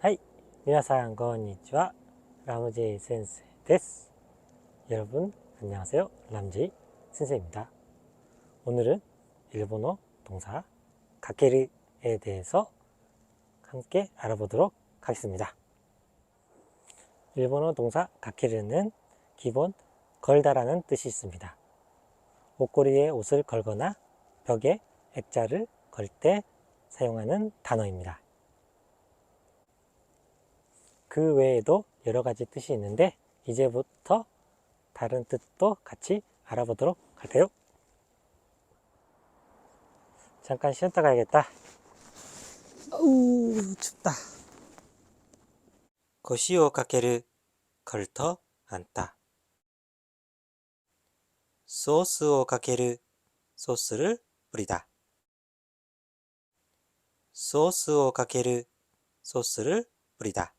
はい、皆さんこんにちは。ラムジェイ先生です. 여러분 안녕하세요. 람제이 선생입니다. 오늘은 일본어 동사 가케르에 대해서 함께 알아보도록 하겠습니다. 일본어 동사 가케르는 기본 걸다라는 뜻이 있습니다. 옷걸이에 옷을 걸거나 벽에 액자를 걸 때 사용하는 단어입니다. 그 외에도 여러 가지 뜻이 있는데 이제부터 다른 뜻도 같이 알아보도록 할게요. 잠깐 쉬었다 가야겠다. 어우, 춥다. 고시오 가게를 걸터 앉다. 소스오 가게를 소스를 뿌리다. 소스오 가게를 소스를 뿌리다.